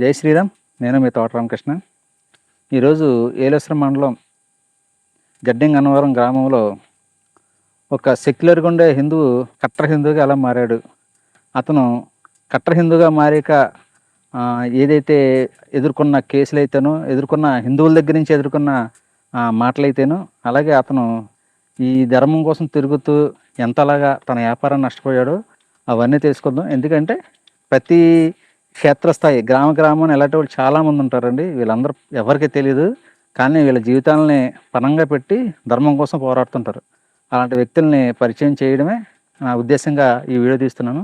జై శ్రీరామ్ నేను మీ తోట రామకృష్ణ. ఈరోజు ఏలేశ్వరం మండలం గడ్డింగ్ అన్నవరం గ్రామంలో ఒక సెక్యులర్గా ఉండే హిందువు కట్టర్ హిందువుగా ఎలా మారాడు. అతను కట్టర్ హిందువుగా మారాక ఏదైతే ఎదుర్కొన్న కేసులు అయితేనో ఎదుర్కొన్న హిందువుల దగ్గర నుంచి ఎదుర్కొన్న మాటలైతేనో అలాగే అతను ఈ ధర్మం కోసం తిరుగుతూ ఎంతలాగా తన వ్యాపారం నష్టపోయాడో అవన్నీ తెలుసుకుందాం. ఎందుకంటే ప్రతి క్షేత్రస్థాయి గ్రామ గ్రామం ఇలాంటి వాళ్ళు చాలామంది ఉంటారండి. వీళ్ళందరూ ఎవరికి తెలియదు కానీ వీళ్ళ జీవితాలని పనంగా పెట్టి ధర్మం కోసం పోరాడుతుంటారు. అలాంటి వ్యక్తుల్ని పరిచయం చేయడమే నా ఉద్దేశంగా ఈ వీడియో తీస్తున్నాను.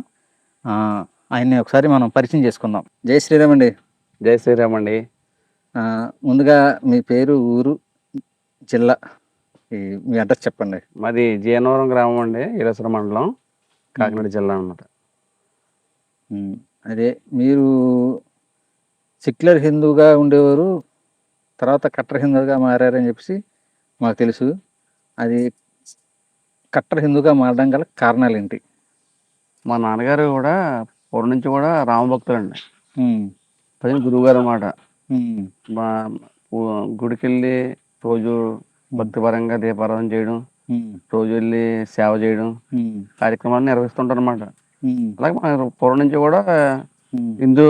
ఆయన్ని ఒకసారి మనం పరిచయం చేసుకుందాం. జై శ్రీరామ్ అండి. జై శ్రీరామ్ అండి. ముందుగా మీ పేరు ఊరు జిల్లా ఈ మీ అడ్రస్ చెప్పండి. మాది జీనవరం గ్రామం అండి. ఇలసర మండలం కాకినాడ జిల్లా అన్నమాట. ఉమ్, అదే మీరు సెక్యులర్ హిందూగా ఉండేవారు తర్వాత కట్టర్ హిందూగా మారారని చెప్పేసి మాకు తెలుసు. అది కట్టర్ హిందూగా మారడం గల కారణాలు ఏంటి మా నాన్నగారు కూడా పూర్వం నుంచి కూడా రామభక్తులు అండి ఉమ్, పది గురువుగారు అన్నమాట. మా గుడికి వెళ్ళి రోజు భక్తిపరంగా దీపారాధన చేయడం రోజు వెళ్ళి సేవ చేయడం ఉమ్, కార్యక్రమాలు నిర్వహిస్తుంటారు అనమాట అలాగే మన పూర్వం నుంచి కూడా హిందూ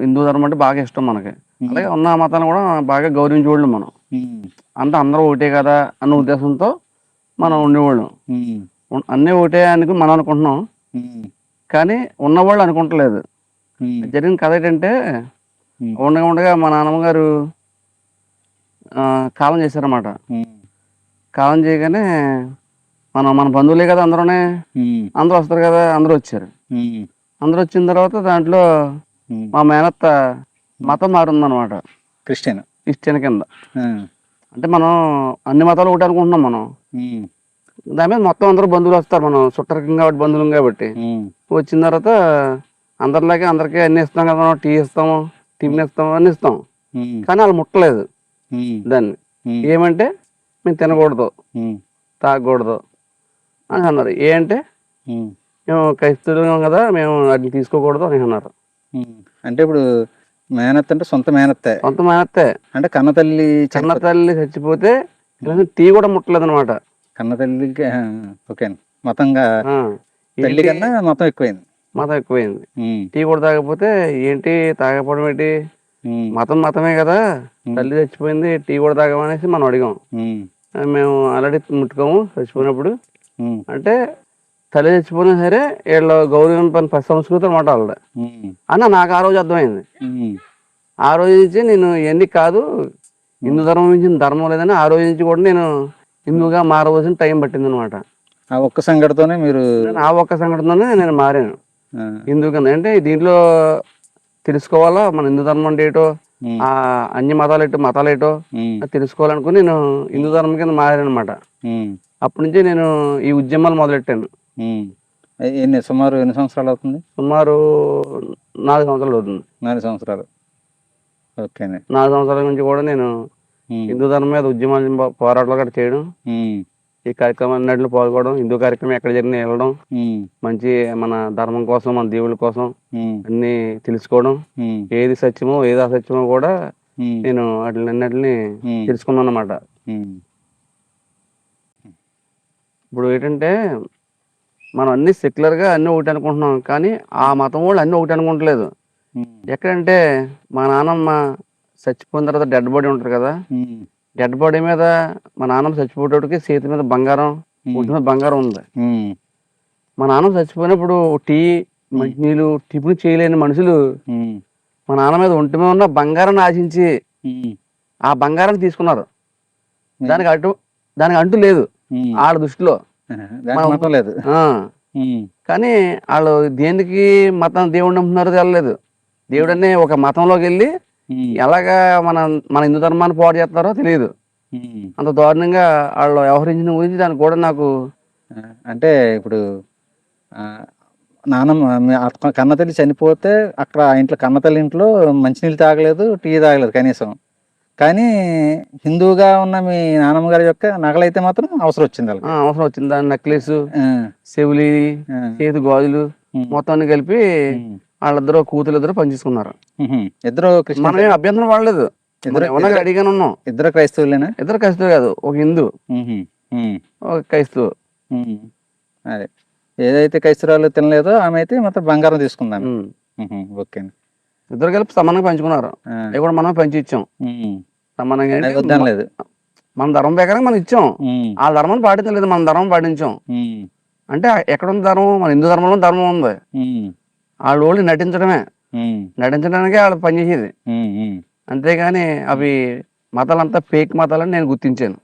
హిందూ ధర్మం అంటే బాగా ఇష్టం మనకి. అలాగే ఉన్న మతాన్ని కూడా బాగా గౌరవించేవాళ్ళం మనం. అంతా అందరూ ఒకటే కదా అన్న ఉద్దేశంతో మనం ఉండేవాళ్ళం. అన్నీ ఒకటే అని మనం అనుకుంటున్నాం. కానీ ఉన్నవాళ్ళు అనుకుంటలేదు. జరిగిన కథ ఏంటంటే ఉండగా ఉండగా మా నాన్నమ్మ గారు ఆ, కాలం చేశారన్నమాట. కాలం చేయగానే మన మన బంధువులే కదా అందరూనే? అందరూ వస్తారు కదా అందరూ వచ్చారు. అందరూ వచ్చిన తర్వాత దాంట్లో. మా మేనత్త మతం మారిందనమాట క్రిస్టియన్. క్రిస్టియన్ కింద. అంటే మనం అన్ని మతాలు ఒకటి అనుకుంటున్నాం మనం. దాని మీద మొత్తం అందరూ బంధువులు వస్తారు మనం. చుట్టరికం కాబట్టి బంధువులం కాబట్టి. వచ్చిన తర్వాత అందరిలాగే అందరికీ అన్ని ఇస్తాం కదా మనం. టీ ఇస్తాము టిఫిన్ ఇస్తాము అన్ని ఇస్తాం. కానీ వాళ్ళు ముట్టలేదు దాన్ని. ఏమంటే మేము తినకూడదు. తాగకూడదు. అని అన్నారు. ఏ అంటే. మేము క్రైస్తవులం కదా మేము అది తీసుకోకూడదు అని అన్నారు. అంటే ఇప్పుడు మేనత్ అంటే సొంత మేనత్తే. సొంత మేనత్తే. అంటే కన్న తల్లి తల్లి చచ్చిపోతే టీ కూడా ముట్టలేదు అనమాట కన్న తల్లికి ఓకే అండి. మొత్తంగా తల్లి కన్నా మొత్తం ఎక్కువైంది. మతం ఎక్కువైంది. టీ కూడా తాగకపోతే ఏంటి? తాగకపోవడం ఏంటి? మతం మతమే కదా. తల్లి చచ్చిపోయింది టీ కూడా తాగమనేసి మనం అడిగాం. మేము ఆల్రెడీ ముట్టుకోము చచ్చిపోయినప్పుడు అంటే తల్లి చచ్చిపోయినా సరే వీళ్ళ గౌరవం పని సంస్కృతి అనమాట వాళ్ళ అన్న నాకు ఆ రోజు అర్థమైంది. ఆ రోజు నుంచి నేను ఇవన్నీ కాదు హిందూ ధర్మం నుంచి ధర్మం లేదని ఆ రోజు నుంచి కూడా నేను హిందూగా మారవలసిన టైం పట్టింది అనమాట ఆ ఒక్క సంగతితోనే మీరు ఆ ఒక్క సంఘటనలోనే నేను మారాను. ఆ, హిందూ కింద అంటే దీంట్లో తెలుసుకోవాలా? మన హిందూ ధర్మం అంటే ఏంటో? ఆ అన్ని మతాలు ఏంటో? మతాలు ఏంటో? తెలుసుకోవాలనుకుని నేను హిందూ ధర్మం కింద మారాను అనమాట అప్పటి నుంచి నేను ఈ ఉద్యమాలు మొదలెట్టాను. ఎన్ని సుమారు ఎన్ని సంవత్సరాలు అవుతుంది? సుమారు నాలుగు సంవత్సరాలు అవుతుంది. నాలుగు సంవత్సరాలు. ఓకే నాలుగు సంవత్సరాల నుంచి కూడా నేను హిందూ ధర్మం మీద ఉద్యమాలు పోరాటాలు కూడా చేయడం ఈ కార్యక్రమాలన్నింటిలో పాల్గొనడం హిందూ కార్యక్రమం ఎక్కడ జరిగినా వెళ్ళడం మంచి మన ధర్మం కోసం మన దేవుళ్ళ కోసం అన్ని తెలుసుకోవడం ఏది సత్యమో ఏది అసత్యమో కూడా నేను ఉమ్, తెలుసుకున్నాను అనమాట ఉమ్, ఇప్పుడు ఏంటంటే మనం అన్ని secular గా అన్ని ఒకటి అనుకుంటున్నాం కానీ ఆ మతం వాళ్ళు అన్ని ఒకటి అనుకుంటలేదు. ఎక్కడంటే మా నాన్నమ్మ చచ్చిపోయిన తర్వాత డెడ్ బాడీ ఉంటుంది కదా డెడ్ బాడీ మీద మా నాన్నమ్మ చచ్చిపోయేటోడికి చేతి మీద బంగారం ఒంటి మీద బంగారం ఉంది. మా నాన్నమ్మ చచ్చిపోయినప్పుడు టీ మంచినీళ్ళు టిఫిన్ చేయలేని మనుషులు మా నాన్న మీద ఒంటి మీద ఉన్న బంగారాన్ని ఆశించి ఆ బంగారాన్ని తీసుకున్నారు. దానికి అటు దానికి అంటూ లేదు. వాళ్ళ దృష్టిలో మతం లేదు. కానీ వాళ్ళు దేనికి మతం దేవుడు నమ్ముతున్నారో తెలలేదు. దేవుడు అనే ఒక మతంలోకి వెళ్ళి ఎలాగా మన మన హిందూ ధర్మాన్ని పాడు చేస్తారో తెలియదు. అంత దారుణంగా వాళ్ళు వ్యవహరించిన గురించి దానికి కూడా నాకు అంటే ఇప్పుడు నాన్నమ్మ మీ అక్క- కన్న తల్లి చనిపోతే అక్కడ ఇంట్లో కన్న తల్లి ఇంట్లో మంచినీళ్ళు తాగలేదు టీ తాగలేదు కనీసం. కానీ హిందువుగా ఉన్న మీ నాన్నమ్మ గారి యొక్క నగలైతే మాత్రం అవసరం వచ్చింది ఆ, అవసరం వచ్చింది. దాని నెక్లెస్ ఆ, చెవులి ఆ, చేతి గాజులు ఉమ్, మొత్తం అన్ని కలిపి ఉమ్, వాళ్ళిద్దరు కూతురు ఇద్దరు పనిచేసుకున్నారు. ఉహుం. ఇద్దరు మనం ఏం అభ్యంతరం పడలేదు ఇద్దరు ఏమన్నా రెడీగానే ఉన్నాం. ఇద్దరు క్రైస్తవులేనా? ఇద్దరు క్రైస్తవు కాదు ఒక హిందూ. ఉహుం. ఉమ్. ఒక క్రైస్తవు. ఉమ్. అదే. ఏదైతే క్రైస్తవురాలు తినలేదో ఆమె అయితే మొత్తం బంగారం తీసుకుందాం ఉమ్. ఓకే అండి ఇద్దరు కలిపి సమానంగా పంచుకున్నారు. అవి కూడా మనం పంచి ఇచ్చాం. సమానంగా లేదు మన ధర్మం ప్రకారం మనం ఇచ్చాం. ఆ ధర్మం పాటించలేదు మన ధర్మం పాటించాం. అంటే ఎక్కడ ఉంది ధర్మం మన హిందూ ధర్మంలో ధర్మం ఉంది. వాళ్ళు ఓన్లీ నటించడమే. నటించడానికే వాళ్ళు పనిచేసేది. అంతేగాని అవి మతాలంతా ఫేక్ మతాలని నేను గుర్తించాను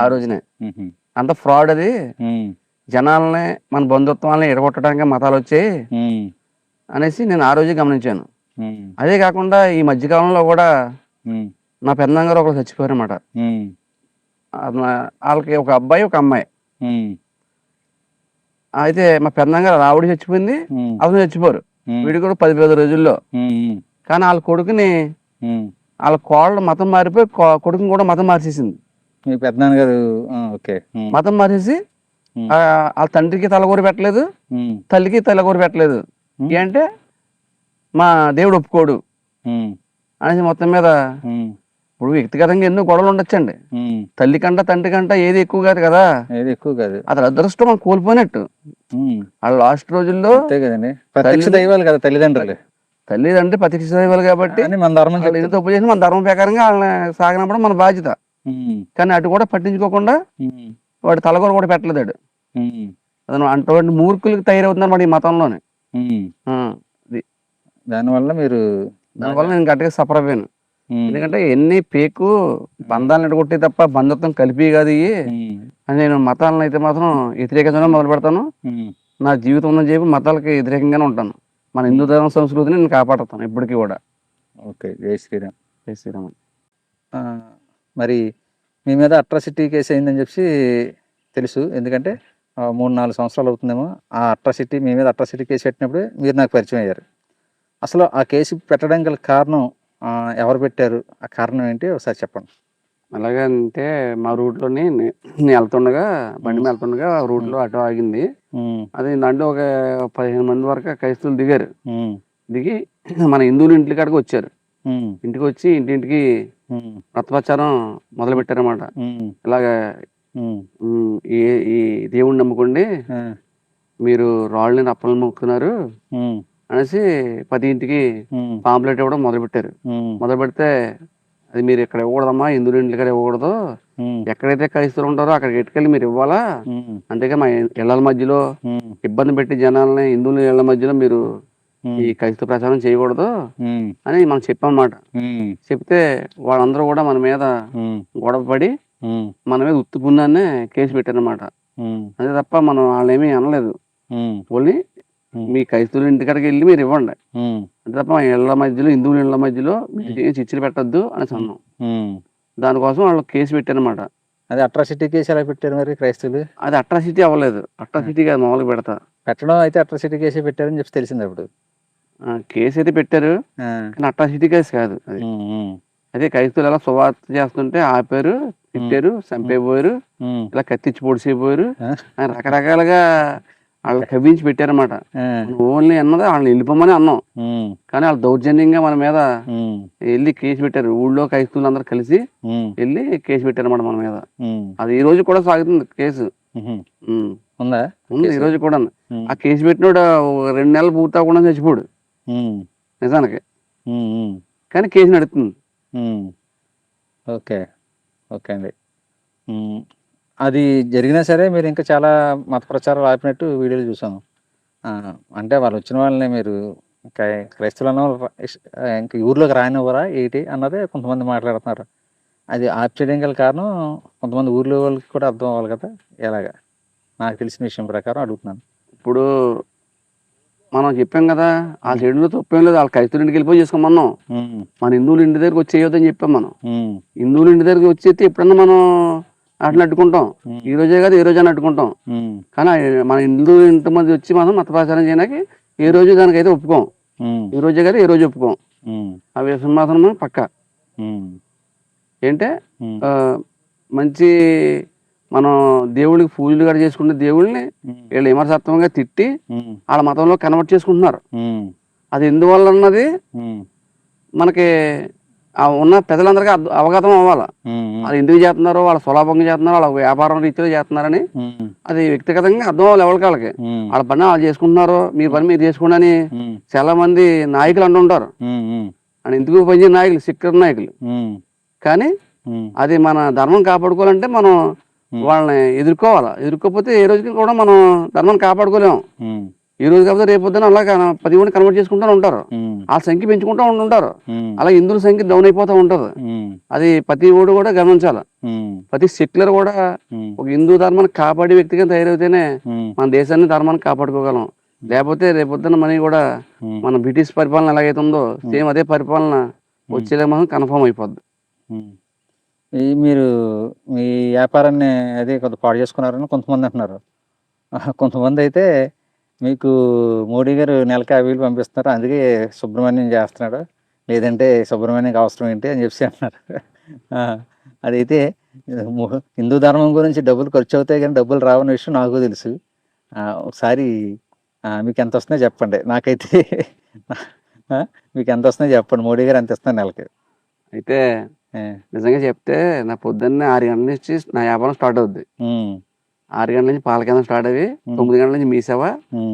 ఆ రోజునే. అంత ఫ్రాడ్ అది. జనాలని మన బంధుత్వాలని ఎడగొట్టడానికి మతాలు వచ్చాయి. అనేసి నేను ఆ రోజే గమనించాను. అదే కాకుండా ఈ మధ్యకాలంలో కూడా. నా గారు ఒకరు చచ్చిపోయారన్నమాట. ఆ మా- వాళ్ళకి ఒక అబ్బాయి ఒక అమ్మాయి. అయితే మా పెద్దనాన్న గారు ఆవిడ చచ్చిపోయింది. అతను చచ్చిపోరు. వీడు కూడా పది పది రోజుల్లో. కానీ వాళ్ళ కొడుకుని. వాళ్ళ కోళ్ళ మతం మారిపోయి కొడుకుని కూడా మతం మార్చేసింది మీ పెద్దనాన్నగారు ఓకే. మతం. ఆ, వాళ్ళ తండ్రికి తలగూర పెట్టలేదు. తల్లికి తలగూర పెట్టలేదు ఉమ్. మా దేవుడు ఒప్పుకోడు. అనేసి మొత్తం మీద. ఇప్పుడు వ్యక్తిగతంగా ఎన్నో గొడవలు ఉండొచ్చండి. తల్లి కంట తండ్రి కంట ఏది ఎక్కువ కాదు కదా ఏది ఎక్కువ కాదు అతని అదృష్టం మనం కోల్పోయినట్టు. వాళ్ళ లాస్ట్ రోజుల్లో ప్రత్యక్ష దైవాలు కదా తల్లిదండ్రులు తల్లిదండ్రి ప్రతిష్ఠ దైవాలు కాబట్టి మన ధర్మం తప్పు చేసి మన ధర్మం ప్రకారంగా వాళ్ళని సాగనప్పుడు మన బాధ్యత. కానీ అటు కూడా పట్టించుకోకుండా. వాడు తలగొర కూడా పెట్టలేదు. అతను అటువంటి మూర్ఖులకు తయారవుతున్నారు మన ఈ మతంలోనే. ఆ, దానివల్ల మీరు దానివల్ల నేను గట్టిగా సఫర్ అయ్యాను ఉమ్. ఎందుకంటే ఎన్ని పేకు బంధాలను ఎడగొట్టే తప్ప బంధుత్వం కలిపి కాదు. అని నేను మతాలను అయితే మాత్రం వ్యతిరేకించడం మొదలు పెడతాను. నా జీవితం ఉన్న చెప్పి మతాలకి వ్యతిరేకంగానే ఉంటాను. మన హిందూ ధర్మ సంస్కృతిని నేను కాపాడుతాను ఇప్పటికీ కూడా. ఓకే జై శ్రీరామ్. జై శ్రీరామ్ మరి మీ మీద అట్రాసిటీ కేసు అయిందని చెప్పి తెలుసు. ఎందుకంటే మూడు నాలుగు సంవత్సరాలు అవుతుందేమో. ఆ అట్రాసిటీ మీ మీద అట్రాసిటీ కేసు పెట్టినప్పుడు మీరు నాకు పరిచయం అయ్యారు. అసలు ఆ కేసు పెట్టడం గల కారణం ఎవరు పెట్టారు? ఆ కారణం ఏంటి? ఒకసారి చెప్పండి. అలాగే అంటే మా రూట్లోని నేను వెళ్తుండగా బండి మీద వెళ్తుండగా రూట్లో ఆటో ఆగింది. అది దాంట్లో ఒక పదిహేను మంది వరకు క్రైస్తవులు దిగారు. దిగి మన హిందువులు ఇంటి కాడికి వచ్చారు. ఇంటికి వచ్చి ఇంటింటికి ఉమ్, రథప్రచారం మొదలు పెట్టారన్నమాట ఇలాగ ఈ దేవుణ్ణి నమ్ముకోండి. మీరు రాళ్ళని అప్పలను మొక్కుతున్నారు. అనేసి పది ఇంటికి ఉమ్, పాంప్లెట్ ఇవ్వడం మొదలు పెట్టారు మొదలు పెడితే అది మీరు ఇక్కడ ఇవ్వకూడదమ్మా హిందువుల ఇంటి కాడ ఇవ్వకూడదు. ఎక్కడైతే క్రైస్తవులు ఉంటారో అక్కడికి ఎట్టుకెళ్ళి మీరు ఇవ్వాలా? అంతేగా మా ఇళ్ళ మధ్యలో ఇబ్బంది పెట్టి జనాలని హిందువుల ఇళ్ళ మధ్యలో మీరు ఈ క్రైస్తవ ప్రచారం చేయకూడదు అని మనం చెప్పామన్నమాట చెప్తే వాళ్ళందరూ కూడా మన మీద గొడవ పడి మన మీద ఉత్తి పుణ్యాన్నే కేసు పెట్టారన్నమాట. ఉమ్, అంతే తప్ప మనం వాళ్ళేమీ అనలేదు. ఓన్లీ మీ క్రైస్తవుల ఇంటికాడికి వెళ్ళి మీరు ఇవ్వండి. అంతే తప్ప మా ఇళ్ళ మధ్యలో హిందువుల ఇళ్ళ మధ్యలో చిచ్చులు పెట్టద్దు అని అన్నాం. దానికోసం వాళ్ళు కేసు పెట్టారన్నమాట. అది అట్రాసిటీ కేసు ఎలా పెట్టారు మరి క్రైస్తవులు? అది అట్రాసిటీ అవ్వలేదు. అట్రాసిటీ కాదు మామూలుగా పెడతా. పెట్టడం అయితే అట్రాసిటీ కేసే పెట్టారని చెప్పి తెలిసింది అప్పుడు. కేసు అయితే పెట్టారు. కానీ అట్రాసిటీ కేసు కాదు అది. అదే క్రైస్తవులు ఎలా సువార్త చేస్తుంటే ఆపారు తిట్టారు చంపేపోయారు ఇలా కత్తిచ్చి పొడిసేపోయారు రకరకాలుగా వాళ్ళు కవ్వించి పెట్టారన్నమాట. ఓన్లీ అన్నది వాళ్ళని వెళ్ళిపోమని అన్నాం. కానీ వాళ్ళు దౌర్జన్యంగా మన మీద వెళ్ళి కేసు పెట్టారు. ఊళ్ళో క్రైస్తవులు అందరూ కలిసి వెళ్ళి కేసు పెట్టారన్నమాట మన మీద. అది ఈ రోజు కూడా సాగుతుంది కేసు. ఉందా? ఉంది ఈ రోజు కూడా ఆ కేసు పెట్టినోడు రెండు నెలలు పూర్తవకుండా చచ్చిపోడు. ఉమ్, నిజానికి. కానీ కేసు నడుస్తుంది ఉమ్. ఓకే. ఓకే అండి. అది జరిగినా సరే మీరు ఇంకా చాలా మత ప్రచారాలు ఆపినట్టు వీడియోలు చూసాము ఆ, అంటే వాళ్ళు వచ్చిన వాళ్ళని మీరు క్రై- క్రైస్తవులను ఇంకా ఊర్లోకి రానివ్వరా ఏంటి అన్నదే కొంతమంది మాట్లాడుతున్నారు. అది ఆప్ చేయడం గల కారణం కొంతమంది ఊర్లో వాళ్ళకి కూడా అర్థం అవ్వాలి కదా ఎలాగా? నాకు తెలిసిన విషయం ప్రకారం అడుగుతున్నాను. ఇప్పుడు మనం చెప్పాం కదా ఆ చెడులో తప్పేం లేదు వాళ్ళ క్రైస్తవుల ఇంటికి వెళ్ళిపోయి చేసుకోమన్నాం. మన హిందువుల ఇంటి దగ్గరికి వచ్చి చేయొద్దని చెప్పాం మనం. హిందువుల ఇంటి దగ్గరికి వచ్చి అయితే ఎప్పుడన్నా మనం అట్లా అడ్డుకుంటాం ఈ రోజే కాదు ఏ రోజు అని అడ్డుకుంటాం కానీ మన హిందూ ఇంటి మంది వచ్చి మనం మత ప్రచారం చేయడానికి ఏ రోజు దానికైతే ఒప్పుకోం. ఈ రోజే కాదు ఏ రోజు ఒప్పుకోం. విషయం మాత్రం మనం పక్క ఏంటే మంచి మనం దేవుడికి పూజలు కూడా చేసుకునే దేవుళ్ళని ఉమ్, వీళ్ళు విమర్శత్వంగా తిట్టి వాళ్ళ మతంలో కన్వర్ట్ చేసుకుంటున్నారు. అది ఎందువల్ల అన్నది మనకి ఉన్న ప్రజలందరికీ అవగతం అవ్వాలి. వాళ్ళు ఎందుకు చేస్తున్నారో? వాళ్ళ సులభంగా చేస్తున్నారు? వాళ్ళ వ్యాపారం రీతిలో చేస్తున్నారని అది వ్యక్తిగతంగా అర్థం అవ్వాలి ఎవరికి వాళ్ళకి. వాళ్ళ పని వాళ్ళు చేసుకుంటున్నారు మీ పని మీరు చేసుకోండి అని ఉమ్, చాలా మంది నాయకులు అంటుంటారు అని ఎందుకు పనిచేయ నాయకులు? సిక్కర్ నాయకులు. కానీ అది మన ధర్మం కాపాడుకోవాలంటే మనం వాళ్ళని ఎదుర్కోవాలి. ఎదుర్కోకపోతే ఏ రోజుకి కూడా మనం ధర్మాన్ని కాపాడుకోలేము ఈ రోజు కాకపోతే రేపు పొద్దున అలా పది మంది కన్వర్ట్ చేసుకుంటూ ఉంటారు. వాళ్ళ సంఖ్య పెంచుకుంటూ ఉంటుంటారు ఉమ్, అలా హిందువుల సంఖ్య డౌన్ అయిపోతూ ఉంటది. అది ప్రతి ఓడు కూడా గమనించాలి. ప్రతి సెక్యులర్ కూడా ఒక హిందూ ధర్మాన్ని కాపాడే వ్యక్తిగా తయారైతేనే మన దేశాన్ని ధర్మాన్ని కాపాడుకోగలం. లేకపోతే రేపొద్దున మనకి కూడా మన బ్రిటిష్ పరిపాలన ఎలాగైతే ఉందో సేమ్ అదే పరిపాలన వచ్చేలా మనం కన్ఫర్మ్ అయిపోద్ది. ఈ మీరు మీ వ్యాపారాన్ని అది కొంత పాడు చేసుకున్నారని కొంతమంది అంటున్నారు. కొంతమంది అయితే మీకు మోడీ గారు నెలకి యాభై వేలు పంపిస్తున్నారు. అందుకే సుబ్రహ్మణ్యం చేస్తున్నాడు. లేదంటే సుబ్రహ్మణ్యంకి అవసరం ఏంటి అని చెప్పి అంటున్నారు. ఆ, అదైతే హిందూ ధర్మం గురించి డబ్బులు ఖర్చు అవుతాయి కానీ డబ్బులు రావని విషయం నాకు తెలుసు. ఒకసారి మీకు ఎంత వస్తుందో చెప్పండి. నాకైతే మీకు ఎంత వస్తుందో చెప్పండి. మోడీ గారు ఎంత ఇస్తున్నారు నెలకి? అయితే నిజంగా చెప్తే నా పొద్దున్నే ఆరు గంటల నుంచి నా వ్యాపారం స్టార్ట్ అవుద్ది. ఆరు గంటల నుంచి పాల కేంద్రం స్టార్ట్ అయ్యి తొమ్మిది గంటల నుంచి మీ సేవ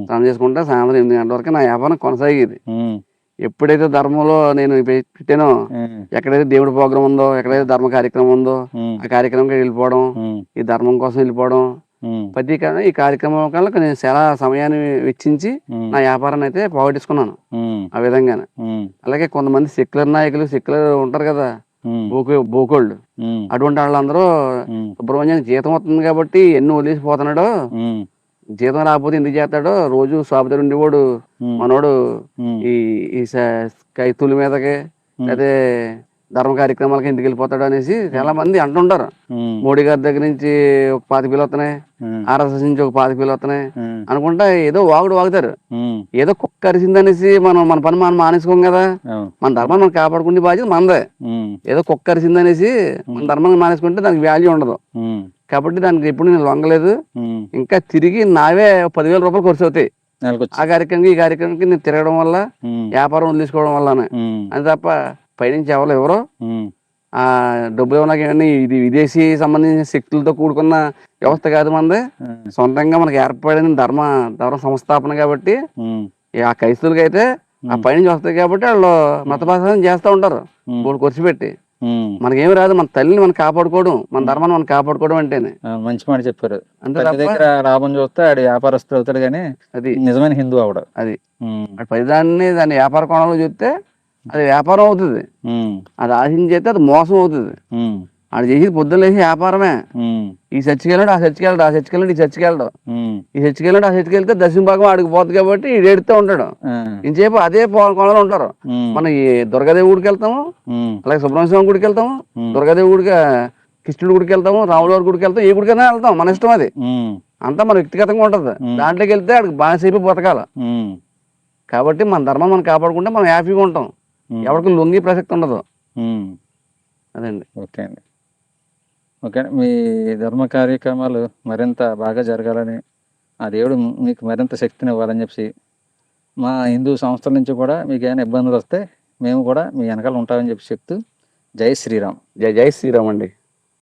స్నానం చేసుకుంటా సాయంత్రం ఎనిమిది గంటల వరకు నా వ్యాపారం కొనసాగేది. ఎప్పుడైతే ధర్మంలో నేను పెట్టానో ఎక్కడైతే దేవుడి ప్రోగ్రాం ఉందో ఎక్కడైతే ధర్మ కార్యక్రమం ఉందో ఆ కార్యక్రమంకి వెళ్ళిపోవడం ఈ ధర్మం కోసం వెళ్ళిపోవడం ప్రతి ఈ కార్యక్రమం కల్లా నేను చాలా సమయాన్ని వెచ్చించి నా వ్యాపారాన్ని అయితే పోగొట్టుకున్నాను ఉమ్, ఆ విధంగానే. అలాగే కొంతమంది సెక్యులర్ నాయకులు సెక్యులర్ ఉంటారు కదా బోకు బోకోళ్ళు. అటువంటి వాళ్ళందరూ ఉమ్, సుబ్రహ్మణ్యం జీతం వస్తుంది కాబట్టి ఎన్ని వదిలేసిపోతున్నాడు. జీతం రాకపోతే ఎందుకు చేస్తాడో? రోజు షాప్ దగ్గర ఉండేవాడు మనోడు ఈ కైతుల మీదకి అదే ధర్మ కార్యక్రమాలకి ఎందుకు వెళ్ళిపోతాడు అనేసి చాలా మంది అంటుంటారు. మోడీ గారి దగ్గర నుంచి ఒక పాతి పిల్లలు వస్తున్నాయి. ఆర్ఎస్ఎస్ నుంచి ఒక పాతి పిల్లలు వస్తున్నాయి. అనుకుంటా ఏదో వాగుడు వాగుతారు. ఏదో కుక్క అరిసిందనేసి మనం మన పని మనం మానేసుకోం కదా. మన ధర్మాన్ని మనం కాపాడుకునే బాధ్యత మనదే. ఏదో కుక్క అరిసిందనేసి మన ధర్మాన్ని మానేసుకుంటే దానికి వాల్యూ ఉండదు. కాబట్టి దానికి ఎప్పుడు నేను లొంగలేదు. ఇంకా తిరిగి నావే పదివేల రూపాయలు ఖర్చు అవుతాయి. ఆ కార్యక్రమం ఈ కార్యక్రమానికి నేను తిరగడం వల్ల వ్యాపారం వదిలేసుకోవడం వల్లనే. అది తప్ప పైనుంచి ఎవరు ఎవరో? ఆ డబ్బులు ఏమన్నా కానీ ఇది విదేశీ సంబంధించిన శక్తులతో కూడుకున్న వ్యవస్థ కాదు మనది. సొంతంగా మనకి ఏర్పడిన ధర్మ ధర్మ సంస్థాపన కాబట్టి ఆ క్రైస్తవులకి అయితే ఆ పైనుంచి వస్తాయి కాబట్టి వాళ్ళు మతపాసన చేస్తూ ఉంటారు. మూడు ఖర్చు పెట్టి మనకేమి రాదు మన తల్లిని మనం కాపాడుకోవడం మన ధర్మాన్ని మనం కాపాడుకోవడం అంటేనే. మంచి మాట చెప్పారు. దగ్గర లాభం చూస్తే ఆడు వ్యాపారస్తుడు అవుతాడు కానీ అది. నిజమైన హిందూ అవడు అది. అటు ప్రతిదాన్ని దాన్ని వ్యాపార కోణంలో చూస్తే అది వ్యాపారం అవుతుంది. అది ఆశించి చేస్తే అది మోసం అవుతుంది. అది చేసేది పొద్దున్న లేచి వ్యాపారమే. ఈ చర్చికి వెళ్ళాడు ఆ చర్చికి వెళ్ళాడు ఆ చర్చికి వెళ్ళాడు ఈ చర్చికి వెళ్ళాడు ఈ చర్చికి వెళ్ళాడు ఆ చర్చికి వెళ్తే దశమ భాగం ఆడికి పోతుంది కాబట్టి ఏడుతూ ఉంటాడు. ఇంచేపు అదే కోణంలో ఉంటారు. మనం ఈ దుర్గాదేవి గుడికి వెళ్తాము అలాగే సుబ్రహ్మణ్య స్వామి గుడికి వెళ్తాము. దుర్గాదేవి గుడికి కృష్ణుడి గుడికి వెళ్తాము రాముల వారి గుడికి వెళ్తాం ఏ గుడికైనా వెళ్తాం మన ఇష్టం అది. అంతా మన వ్యక్తిగతంగా ఉంటుంది. దాంట్లోకి వెళ్తే ఆడికి బానిసైపు బతకాల. ఉమ్, కాబట్టి మన ధర్మం మనం కాపాడుకుంటే మనం హ్యాపీగా ఉంటాం. ఎవరికి లొంగి ప్రసక్తి ఉండదు. అదండి. ఓకే అండి. ఓకే అండి. మీ ధర్మ కార్యక్రమాలు మరింత బాగా జరగాలని ఆ దేవుడు మీకు మరింత శక్తిని ఇవ్వాలని చెప్పి మా హిందూ సంస్థల నుంచి కూడా మీకు ఏమైనా ఇబ్బందులు వస్తే మేము కూడా మీ వెనకాల ఉంటామని చెప్పి చెప్తూ జై శ్రీరామ్. జై జై శ్రీరామ్ అండి.